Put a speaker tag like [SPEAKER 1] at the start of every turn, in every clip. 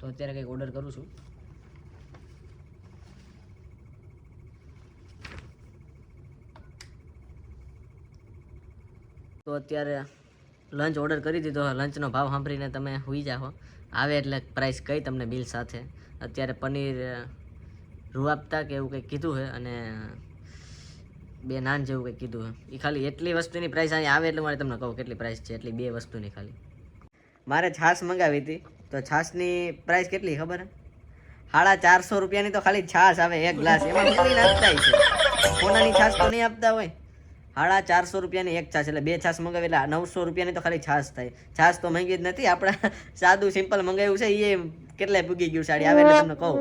[SPEAKER 1] તો અત્યારે કંઈક ઓર્ડર કરું છું. તો અત્યારે લંચ ઓર્ડર કરી દીધો. લંચનો ભાવ સાંભળીને તમે હોઈ જાઓ. આવે એટલે પ્રાઇસ કઈ તમને બિલ સાથે. અત્યારે પનીર રૂ આપતા કે એવું કંઈક કીધું છે અને બે નાન જેવું કંઈક કીધું છે. એ ખાલી એટલી વસ્તુની પ્રાઇસ અહીંયા આવે એટલે મારે તમને કહું કેટલી પ્રાઇસ છે. એટલી બે વસ્તુની ખાલી. મારે છાશ મંગાવી હતી. તો છાશની પ્રાઇસ કેટલી ખબર? સાડા ચારસો રૂપિયાની તો ખાલી છાશ આવે, એક ગ્લાસ. એમાં પૂરી નાખતા છે સોનાની છાશ તો નહીં આપતા હોય. સાડા ચારસો રૂપિયાની એક છાશ, એટલે બે છાશ મંગાવી, એટલે નવસો રૂપિયાની તો ખાલી છાશ થાય. છાશ તો મંગી જ નથી. આપણે સાદું સિમ્પલ મંગાવ્યું છે એ કેટલાય પૂગી ગયું સાડી આવે એટલે તમને કહું.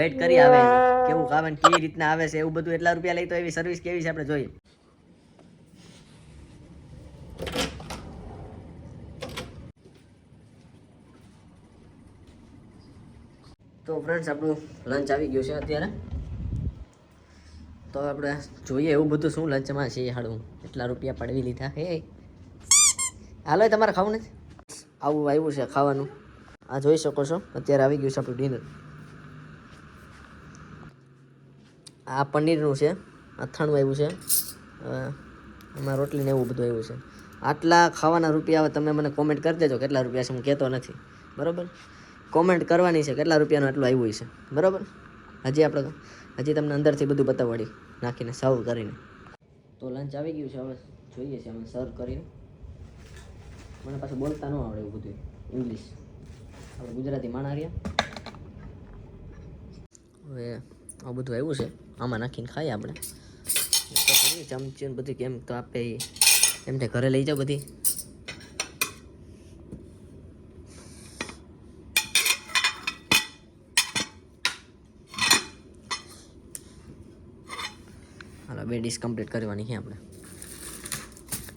[SPEAKER 1] વેઇટ કરી આવે. કેવું ખાવે ને કેવી રીતના આવે છે, એવું બધું એટલા રૂપિયા લઈ તો એવી સર્વિસ કેવી છે આપણે જોઈએ. તો ફ્રેન્ડ્સ આપણું લંચ આવી ગયું છે અત્યારે. તો આપણે જોઈએ એવું બધું શું લંચમાં છે હાડું. એટલા રૂપિયા પડવી લીધા? હે? હાલો તમારે ખાવું નથી? આવું આવ્યું છે ખાવાનું. આ જોઈ શકો છો, અત્યારે આવી ગયું છે આપણું ડિનર આ પનીરનું છે, અથાણું આવ્યું છે આમાં એમાં રોટલી ને એવું બધું આવ્યું છે. આટલા ખાવાના રૂપિયા હવે તમે મને કોમેન્ટ કરી દેજો, કેટલા રૂપિયા છે, હું કહેતો નથી. બરાબર? કોમેન્ટ કરવાની છે કેટલા રૂપિયાનું આટલું આવ્યું છે. બરાબર? હજી આપણે હજી તમને અંદરથી બધું બતાવડી નાખીને સર્વ કરીને. તો લંચ આવી ગયું છે હવે જોઈએ છે અમે સર્વ કરીને. મને પાછું બોલતા ન આવડે એવું બધું ઇંગ્લિશ આપણે ગુજરાતી માણા રહ્યા. હવે આ બધું આવ્યું છે. આમાં નાખીને ખાઈએ આપણે. ચમચી બધી કેમ તો આપે ઈ. એમ તે ઘરે લઈ જાઓ બધી. હાલો, બે ડીશ કમ્પ્લીટ કરવાની છે આપણે.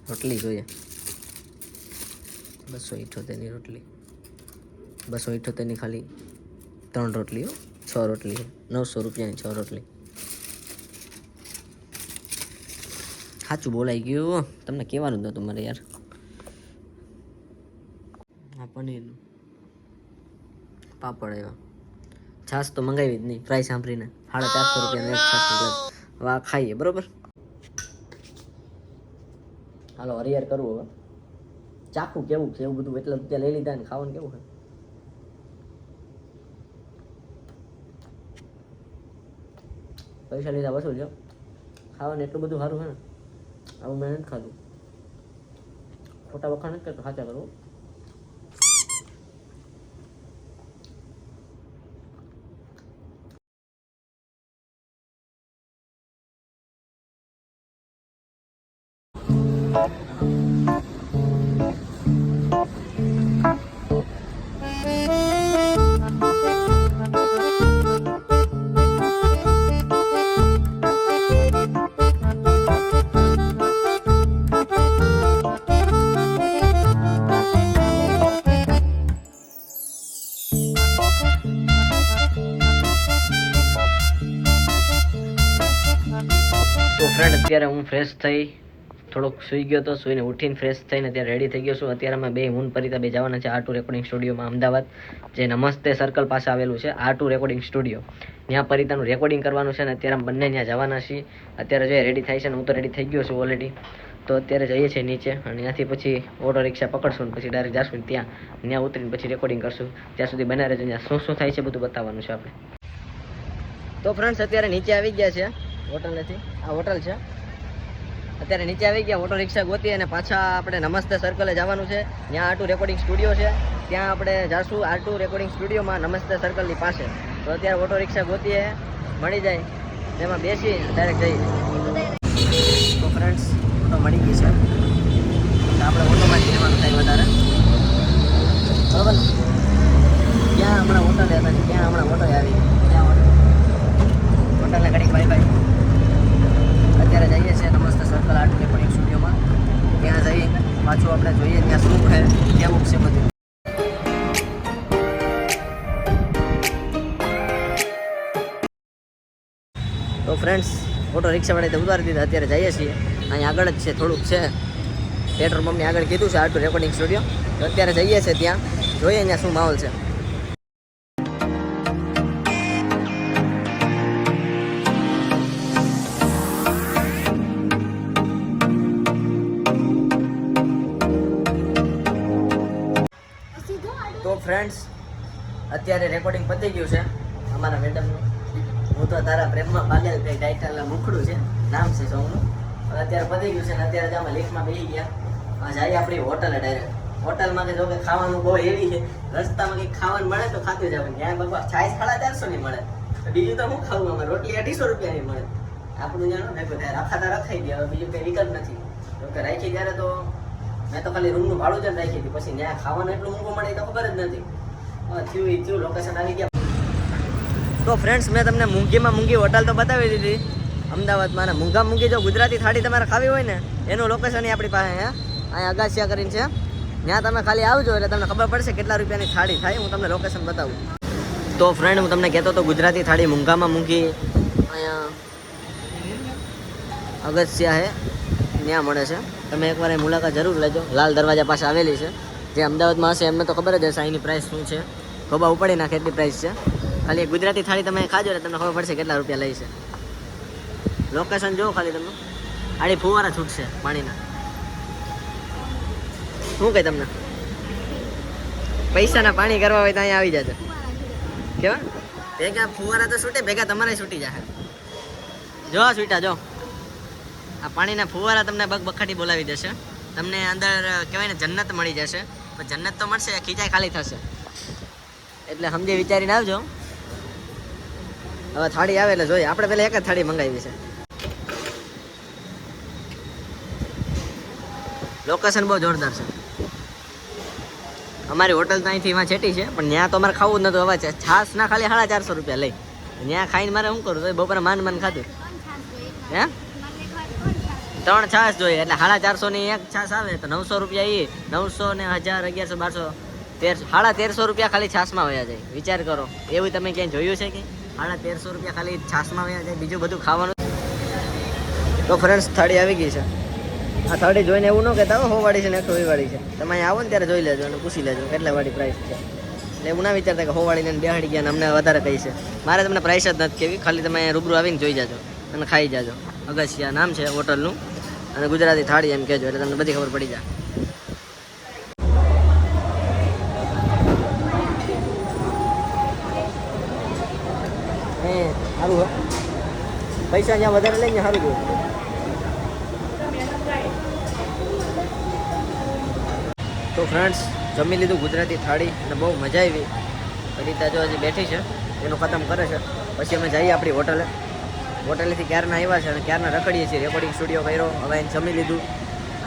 [SPEAKER 1] રોટલી જોઈએ. બસો ઇઠોતેરની રોટલી. બસો ઇઠોતેરની ખાલી ત્રણ રોટલીઓ, છ રોટલી નવસો રૂપિયાની છ રોટલી. સાચું બોલાઈ ગયું તમને કહેવાનું જ નહોતું મારે યાર. આ પનીરનું પાપડ એવા છાશ તો મંગાવી જ નહીં. પ્રાઇસ સાંભળીને. સાડા ચારસો છાશનો આ ખાઈએ બરોબર? હાલો, હરિયાર કરવું હવે. ચાખું કેવું છે? એવું બધું એટલે રૂપિયા લઈ લીધા ને ખાવાનું કેવું છે? પૈસા લીધા વસૂલ છે ખાવાનું એટલું બધું સારું છે ને. આવું મેં નથી ખાધું. ખોટા વખાણ નથી કરતો, સાચા કરવું તો અત્યારે હું ફ્રેશ થઈ, થોડોક સુઈ ગયો તો સુઈને ઉઠીને ફ્રેશ થઈને અત્યારે રેડી થઈ ગયો છું. અત્યારે અમે બે હું પરિતા બે જવાના છે આ ટુ રેકોર્ડિંગ સ્ટુડિયોમાં અમદાવાદ, જે નમસ્તે સર્કલ પાસે આવેલું છે આ ટુ રેકોર્ડિંગ સ્ટુડિયો ત્યાં પરિતાનું રેકોર્ડિંગ કરવાનું છે ને અત્યારે અમે બંને ત્યાં જવાના છીએ. અત્યારે જે રેડી થાય છે ને હું તો રેડી થઈ ગયો છું ઓલરેડી તો અત્યારે જઈએ છીએ નીચે અને ત્યાંથી પછી ઓટો રિક્ષા પકડશું ને પછી ડાયરેક્ટ જાશું ત્યાં. ત્યાં ઉતરીને પછી રેકોર્ડિંગ કરશું. ત્યાં સુધી બનાવે રહેજો. ત્યાં શું શું થાય છે બધું બતાવવાનું છે આપણે. તો ફ્રેન્ડ્સ અત્યારે નીચે આવી ગયા છે. હોટલ નથી. આ હોટલ છે. અત્યારે નીચે આવી ગયા, ઓટો રિક્ષા ગોતી અને પાછા આપણે નમસ્તે સર્કલે જવાનું છે. ત્યાં આટુ રેકોર્ડિંગ સ્ટુડિયો છે. ત્યાં આપણે જાશું આટુ રેકોર્ડિંગ સ્ટુડિયોમાં નમસ્તે સર્કલની પાસે. તો અત્યારે ઓટો રિક્ષા ગોતીએ, મળી જાય. તેમાં બેસી ડાયરેક્ટ જઈએ. તો ફ્રેન્ડ્સ ઓટો મળી ગઈ છે. આપણે ઓટોમાં જવાનું થાય વધારે. બરાબર? ક્યાં હમણાં હોટલ હતા, ત્યાં હમણાં હોટલ આવી. ત્યાં હોટલને ઘડીક, બાય બાય. અત્યારે જઈએ છીએ નમસ્તે સર્કલ આર્ટ રેકોર્ડિંગ સ્ટુડિયોમાં ત્યાં જઈ, પાછું આપણે જોઈએ ત્યાં શું છે કેવું છે બધું. તો ફ્રેન્ડ્સ ઓટો રિક્ષાવાળાએ ઉતારી દીધા, અત્યારે જઈએ છીએ. અહીં આગળ જ છે, થોડુંક છે. પેટ્રોલ પંપની આગળ કીધું છે આટલું રેકોર્ડિંગ સ્ટુડિયો તો અત્યારે જઈએ છીએ ત્યાં. જોઈએ અહીંયા શું માહોલ છે. ફ્રેન્ડ્સ અત્યારે રેકોર્ડિંગ પતી ગયું છે. અમારા મેડમનું હું તો તારા પ્રેમમાં પાગલ કંઈ ટાઇટલ મુખડું છે. નામ છે સોંગનું પણ અત્યારે પતી ગયું છે ને અત્યારે તો અમે લિફ્ટમાં બેસી ગયા. જઈએ આપણી હોટલે ડાયરેક્ટ હોટલમાં કે જો કે ખાવાનું બહુ હેવી છે. રસ્તામાં કંઈક ખાવાનું મળે તો ખાતું જવાનું ત્યાં બાબા છાય સાડા ચારસો ની મળે. બીજું તો હું ખાવું અમારે રોટલી અઢીસો રૂપિયાની મળે. આપણું જાણો ને કોઈ રાખાતા રખાઈ ગયા. હવે બીજું કંઈ વિકલ્પ નથી. જો કે રાખી ત્યારે તો મેં તો ખાલી રૂમનું ભાડું જ રાખી હતી. પછી ત્યાં ખાવાનું એટલું મોંઘું મળે તો ખબર જ નથી. થયું એ થયું લોકેશન આવી ગયા. તો ફ્રેન્ડ્સ મેં તમને મૂંઘીમાં મૂંઘી હોટલ તો બતાવી દીધી. અમદાવાદમાં અને મૂંઘા મૂંગી જો ગુજરાતી થાળી તમારે ખાવી હોય ને, એનું લોકેશન આપણી પાસે અહીંયા અહીંયા અગાસિયા કરીને છે. ત્યાં તમે ખાલી આવજો એટલે તમને ખબર પડશે કેટલા રૂપિયાની થાળી થાય. હું તમને લોકેશન બતાવું. તો ફ્રેન્ડ હું તમને કહેતો હતો ગુજરાતી થાળી મૂંઘામાં મૂંઘી અહીંયા અગસ્યા છે. ત્યાં મળે છે. તમે એકવાર એ મુલાકાત જરૂર લેજો. લાલ દરવાજા પાસે આવેલી છે. જે અમદાવાદમાં હશે, એમને તો ખબર જ હશે અહીંની પ્રાઇસ શું છે. ખોબા ઉપાડી નાખે એટલી પ્રાઇસ છે. ખાલી ગુજરાતી થાળી તમે ખાજો એટલે તમને ખબર પડશે કેટલા રૂપિયા લઈ છે. લોકેશન જોવો ખાલી તમને આડી ફુવારા છૂટશે પાણીના. શું કહે તમને? પૈસાના પાણી કરવા હોય તો અહીંયા આવી જજો. કેવા? ભેગા ફુવારા તો છૂટે, ભેગા તમારે છૂટી જાય જો છૂટા જો. આ પાણીના ફુવારા તમને બગ બખાટી બોલાવી દેશે. તમને અંદર કહેવાય ને જન્નત મળી જશે. પણ જન્નત તો મળશે ખીચાઈ ખાલી થશે. એટલે સમજી વિચારીને આવજો. હવે થાળી આવે એટલે જોઈએ. આપણે પહેલાં એક જ થાળી મંગાવી છે. લોકેશન બહુ જોરદાર છે. અમારી હોટલ તો અહીંથી એમાં છેટી છે પણ ત્યાં તો અમારે ખાવું જ નતું. હવે છે છાસ ના ખાલી સાડા ચારસો રૂપિયા લઈ. ત્યાં ખાઈને મારે શું કરું તો બપોરે માન માન ખાધું. હે? ત્રણ છાસ જોઈએ. એટલે સાડા ચારસો ની એક છાસ આવે તો નવસો રૂપિયા એ નવસો ને હજાર, અગિયારસો, બારસો, તેર, સાડા તેરસો રૂપિયા ખાલી છાસમાં વયા જાય. વિચાર કરો. એવું તમે ક્યાંય જોયું છે કે? સાડા તેરસો રૂપિયા ખાલી છાસમાં વયા જાય, બીજું બધું ખાવાનું? તો ફ્રેન્ડ્સ થાળી આવી ગઈ છે. આ થાળી જોઈને એવું ન કહેતા, હો, વાળી છે ને એકસો વાળી છે. તમે અહીંયા આવો ને ત્યારે જોઈ લેજો અને પૂછી લેજો કેટલા વાળી પ્રાઇસ છે. એટલે એવું ના વિચારતા કે હો વાળીને બેહાડી ગયા અમને વધારે કહી છે. મારે તમને પ્રાઇસ જ નથી કેવી, ખાલી તમે રૂબરૂ આવીને જોઈ જાજો અને ખાઈ જાજો. અગસિયા નામ છે હોટલનું. અને ગુજરાતી થાળી એમ કહેજો, એટલે તમને બધી ખબર પડી જાય. સારું પૈસા અહીંયા વધારે લઈને સારું જોયું તો ફ્રેન્ડ્સ જમી લીધું ગુજરાતી થાળી અને બહુ મજા આવી. અનિતા જો હજી બેઠી છે, એનું ખતમ કરે છે. પછી અમે જઈએ આપણી હોટલે. હોટેલેથી ક્યારના આવ્યા છે અને ક્યારના રખડીએ છીએ. રેકોર્ડિંગ સ્ટુડિયો કર્યો, હવે એને જમી લીધું.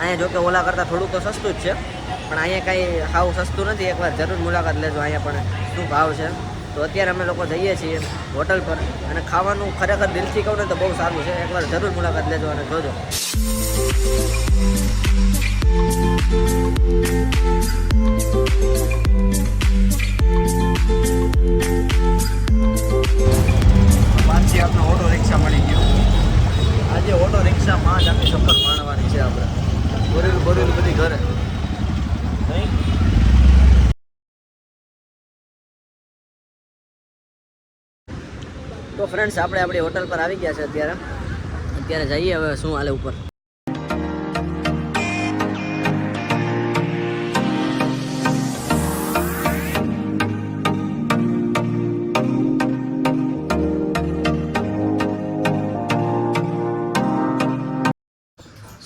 [SPEAKER 1] અહીંયા જોકે ઓલા કરતાં થોડુંક તો સસ્તું જ છે, પણ અહીંયા કાંઈ સાવ સસ્તું નથી. એકવાર જરૂર મુલાકાત લેજો અહીંયા પણ શું ભાવ છે. તો અત્યારે અમે લોકો જઈએ છીએ હોટલ પર અને ખાવાનું ખરેખર દિલથી કહું ને તો બહુ સારું છે. એકવાર જરૂર મુલાકાત લેજો અને જોજો. પાછી આપણે ઓટો રિક્ષા મળી ગયો. આજે ઓટો રિક્ષામાં જ આખી સફર માણવાની છે આપણે. બોરેલું બોરેલું બધી ઘરે. તો ફ્રેન્ડ્સ આપણે આપણી હોટલ પર આવી ગયા છે અત્યારે. અત્યારે જઈએ હવે શું હાલે ઉપર.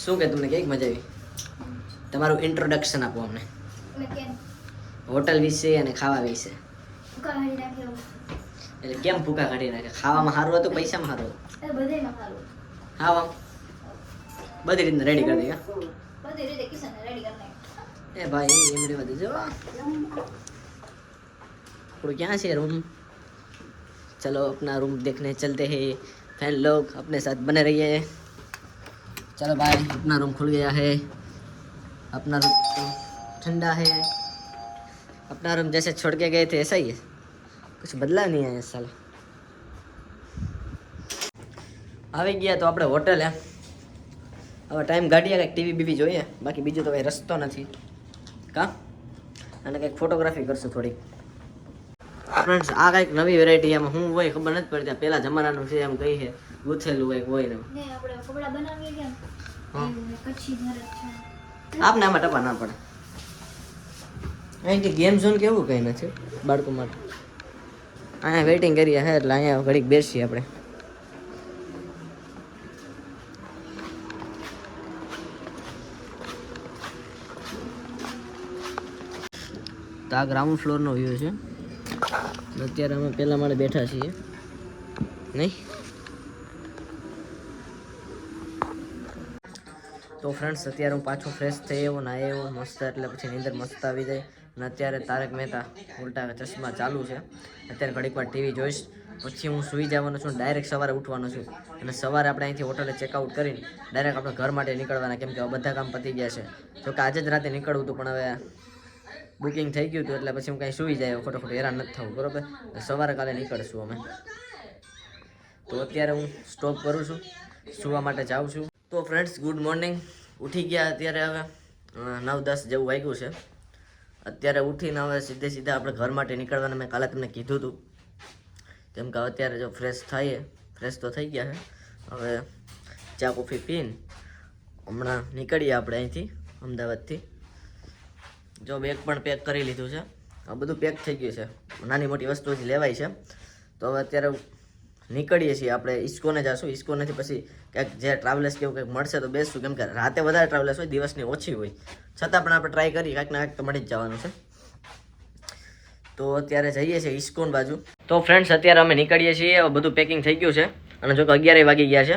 [SPEAKER 1] શું કે તમને કેવી મજા આવી તમારું ઇન્ટ્રોડક્શન આપો અમને હોટલ વિશે અને ખાવા વિશે એટલે કેમ ભૂકા કાઢી નાખે ખાવામાં સારું હતું પૈસામાં સારું હતું ખાવા બધી રીતના રેડી કરી દઈએ એ ભાઈ એમ રેવા દેજો આપણું ક્યાં છે रूम चलो अपना रूम देखने चलते हैं फैन लोग अपने साथ बने रहिए चलो भाई अपना रूम खुल गया है अपना रूम तो ठंडा है अपना रूम जैसे छोड़ के गए थे ऐसा ही है कुछ बदला नहीं है इस साल આવી ગયા તો આપણે હોટલે હવે ટાઈમ કાઢીએ કંઈક ટીવી બીવી જોઈએ બાકી બીજું તો કંઈ રસ્તો નથી કા અને કંઈક ફોટોગ્રાફી કરશું થોડીક ફ્રેન્ડ્સ આ કંઈક નવી વેરાયટી એમાં શું હોય ખબર નથી પડતી આ પેલા જમાનાનું છે એમ કહી છે ગૂંથેલું એક હોય ને.
[SPEAKER 2] કચ્છી ભરત છે
[SPEAKER 1] આપને આમાં ટપા ના પડે. અહીંથી ગેમ ઝોન કેવું કંઈ નથી બાળકો માટે. અહીંયા વેઇટિંગ કરીએ હે એટલે અહીંયા ઘડીક બેસીએ આપણે. તો આ ગ્રાઉન્ડ ફ્લોરનો વ્યૂ છે. અત્યારે અમે પહેલા માળે બેઠા છીએ. નહીં? તો ફ્રેન્ડ્સ અત્યારે હું પાછો ફ્રેશ થઈ એવો ના એવો મસ્ત, એટલે પછી નીંદર મસ્ત આવી જાય. અને અત્યારે તારક મહેતા ઉલટા ચશ્મા ચાલુ છે. અત્યારે ઘડીક વાર ટીવી જોઈશ. પછી હું સૂઈ જવાનો છું ડાયરેક્ટ સવારે ઉઠવાનો છું. અને સવારે આપણે અહીંથી હોટલે ચેકઆઉટ કરીને ડાયરેક્ટ આપણે ઘર માટે નીકળવાના. કેમ કે બધા કામ પતી ગયા છે. જો કે આજે જ રાતે નીકળવું હતું, પણ હવે બુકિંગ થઈ ગયું હતું, એટલે પછી હું કાંઈ સૂઈ જાય ખોટો ખોટું હેરાન નથી થવું, બરોબર? સવારે કાલે નીકળશું અમે. તો અત્યારે હું સ્ટોપ કરું છું. સુવા માટે જાઉં છું. તો ફ્રેન્ડ્સ ગુડ મોર્નિંગ ઉઠી ગયા અત્યારે હવે. નવ દસ જેવું વાગ્યું છે. અત્યારે ઉઠીને હવે સીધે સીધા આપણે ઘર માટે નીકળવાના. મેં કાલે તમને કીધું હતું. કેમ કે અત્યારે જો ફ્રેશ થઈએ. ફ્રેશ તો થઈ ગયા છે. હવે ચા, કોફી પીને હમણાં નીકળીએ આપણે અહીંથી, અમદાવાદથી. જો બેગ પણ પેક કરી લીધું છે. આ બધું પેક થઈ ગયું છે. નાની મોટી વસ્તુ હજી લેવાય છે. તો હવે અત્યારે નીકળીએ છીએ. આપણે ઇસ્કોને જઈશું ઇસ્કોનેથી પછી ક્યાંક જે ટ્રાવેલર્સ કેવું કંઈક મળશે તો બેસશું. કેમ કે રાતે વધારે ટ્રાવેલર્સ હોય, દિવસની ઓછી હોય. છતાં પણ આપણે ટ્રાય કરી. કાંઈક ને કાંઈક તો મળી જ જવાનું છે. તો અત્યારે જઈએ છીએ ઇસ્કોન બાજુ. તો ફ્રેન્ડ્સ અત્યારે અમે નીકળીએ છીએ. બધું પેકિંગ થઈ ગયું છે. અને જો કે અગિયારે વાગી ગયા છે.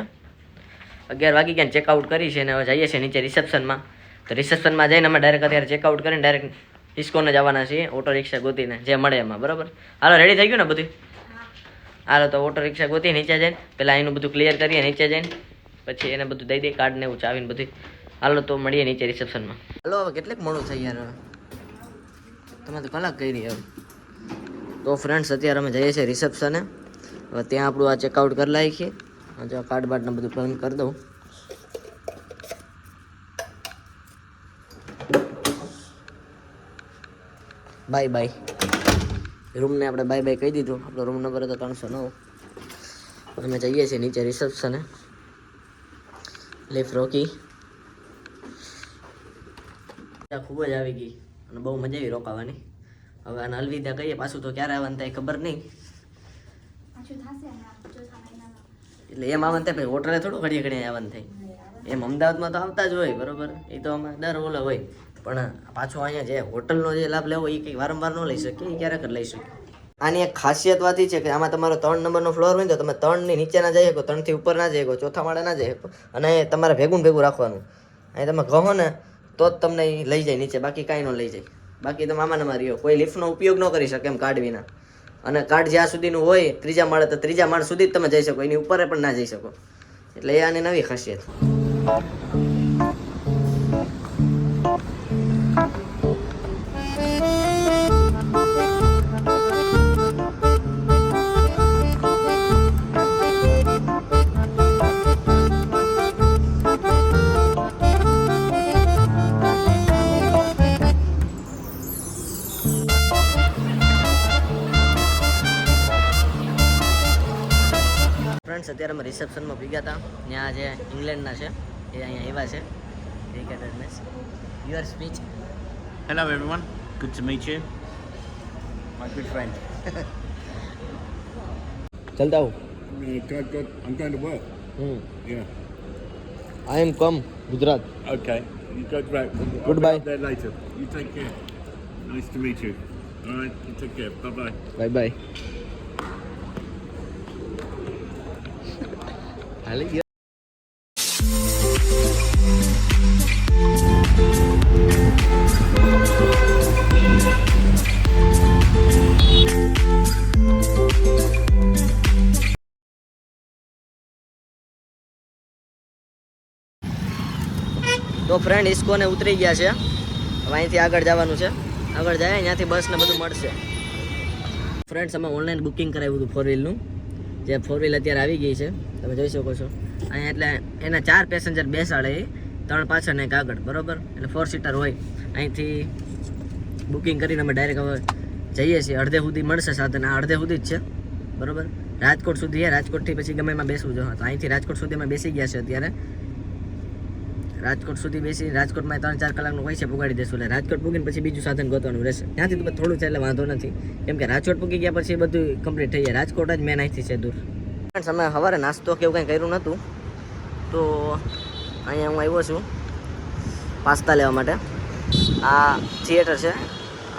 [SPEAKER 1] અગિયાર વાગી ગયા ચેકઆઉટ કરી છે અને હવે જઈએ છીએ નીચે રિસેપ્શનમાં તો રિસેપ્શનમાં જઈને અમે ડાયરેક્ટ અત્યારે ચેકઆઉટ કરીને ડાયરેક્ટ ઇસ્કોને જવાના છીએ. ઓટો રિક્ષા ગોતીને, જે મળે એમાં. બરાબર? હાલો રેડી થઈ ગયું ને બધું? હાલો તો ઓટો રિક્ષા ગોતી નીચે જઈને પહેલાં એનું બધું ક્લિયર કરીએ, નીચે જઈને, પછી એને બધું દઈ દઈએ કાર્ડ ને એવું ચાવીને બધું. હાલો તો મળીએ નીચે રિસેપ્શનમાં હાલો, હવે કેટલીક મોડું થઈ યાર તમે તો કલાક કરી હવે. તો ફ્રેન્ડ્સ અત્યારે અમે જઈએ છીએ રિસેપ્શને હવે ત્યાં આપણું આ ચેકઆઉટ કરી લાવીએ જો કાર્ડ બાર્ડ બધું બંધ કરી દઉં. બાય બાય રૂમને આપણે બાય બાય કહી દીધું. આપણો રૂમ નંબર હતો ત્રણસો નવ. અમે જઈએ છીએ નીચે રિસેપ્શને. લિફ્ટ રોકી. ખૂબ જ આવી ગઈ અને બહુ મજા આવી રોકાવાની. હવે આને અલવિદા કહીએ પાછું તો ક્યારે આવવાનું થાય ખબર નહીં. એટલે એમ આવવાનું થાય હોટલે થોડું ઘડીએ ઘડીએ આવવાનું થાય. એમ અમદાવાદમાં તો આવતા જ હોય બરોબર? એ તો અમે દર ઓલો હોય. પણ પાછો અહીંયા જે હોટલનો જે લાભ લેવો એ કંઈ વારંવાર ન લઈ શકીએ એ ક્યારેક જ લઈ શકીએ. આની એક ખાસિયત વાત છે કે આમાં તમારો ત્રણ નંબરનો ફ્લોર હોય તો તમે ત્રણની નીચે ના જઈ શકો, ત્રણથી ઉપર ના જઈ શકો, ચોથા માળે ના જઈ શકો અને તમારે ભેગું ભેગું રાખવાનું. અહીં તમે કહો ને તો જ તમને લઈ જાય, નીચે બાકી કાંઈ ન લઈ જાય. બાકી તમે આમાં મારી રહ્યો કોઈ લિફ્ટનો ઉપયોગ ન કરી શકે એમ કાર્ડ વિના. અને કાર્ડ જ્યાં સુધીનું હોય, ત્રીજા માળે, તો ત્રીજા માળ સુધી જ તમે જઈ શકો. એની ઉપર પણ ના જઈ શકો. એટલે એ આની નવી ખાસિયત. રિસેપ્શનમાં ભેગા હતા ત્યાં જે ઇંગ્લેન્ડના છે એ અહીંયા આવ્યા છે ક્રિકેટરને your speech
[SPEAKER 2] Hello, everyone. Good to meet you. My good friend.
[SPEAKER 1] ચલતા હું
[SPEAKER 3] Yeah, go, go. I'm going to work.
[SPEAKER 1] Hmm
[SPEAKER 3] Yeah.
[SPEAKER 1] I M come Gujarat
[SPEAKER 3] Okay. You go back. I'll
[SPEAKER 1] Goodbye.
[SPEAKER 3] be up there later. You take care. Nice to meet you. All right. You take care. Bye bye.
[SPEAKER 1] તો friend ઇસ્કોને ઉતરી ગયા છે. અહીંથી આગળ જવાનું છે. આગળ જાય ત્યાંથી બસ ને બધું મળશે. ફ્રેન્ડ્સ અમે ઓનલાઈન બુકિંગ કરાવ્યું હતું ફોર વ્હીલનું જે ફોર વ્હીલ અત્યારે આવી ગઈ છે, તમે જોઈ શકો છો. અહીંયા એટલે એના ચાર પેસેન્જર બેસાડે ત્રણ પાછળ ને એક આગળ, બરોબર? એટલે ફોર સીટર હોય. અહીંથી બુકિંગ કરીને અમે ડાયરેક્ટ હવે જઈએ છીએ. અડધે સુધી મળશે સાધન. આ અડધે સુધી જ છે. બરોબર? રાજકોટ સુધી રાજકોટથી પછી ગમે એમાં બેસવું જો તો અહીંથી રાજકોટ સુધી અમે બેસી ગયા છે અત્યારે. રાજકોટ સુધી બેસી રાજકોટમાં ત્રણ ચાર કલાકનું પૈસા પુગાડી દેશું. એટલે રાજકોટ પૂગીને પછી બીજું સાધન ગોતવાનું રહેશે. ત્યાંથી તો થોડું છે, એટલે વાંધો નથી. કેમ કે રાજકોટ પૂગી ગયા પછી બધું કમ્પ્લીટ થઈ જાય. રાજકોટ જ મેન અહીંથી છે દૂર. અમે સવારે નાસ્તો કે એવું કંઈ કર્યું નહોતું. તો અહીંયા હું આવ્યો છું પાસ્તા લેવા માટે. આ થિયેટર છે.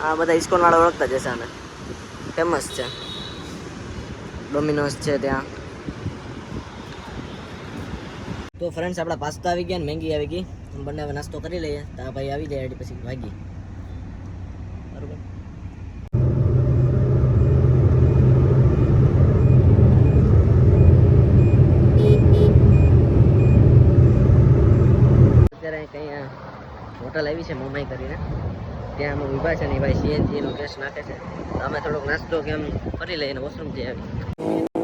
[SPEAKER 1] આ બધા ઇસ્કોનવાળા ઓળખતા જ હશે આને ફેમસ છે. ડોમિનોસ છે ત્યાં. તો ફ્રેન્ડ્સ આપણા પાસ્તા આવી ગયા ને મેંગી આવી ગઈ. બંને હવે નાસ્તો કરી લઈએ. તો ભાઈ આવી જાય એટલે પછી વાગી. બરોબર. અત્યારે કંઈ હોટલ આવી છે મોમાઈ કરીને. ત્યાં અમે ઊભા છે ને ભાઈ સીએનજી નું ગેસ નાખે છે. તો અમે થોડોક નાસ્તો કે એમ કરી લઈએ વોશરૂમ જઈ આવી.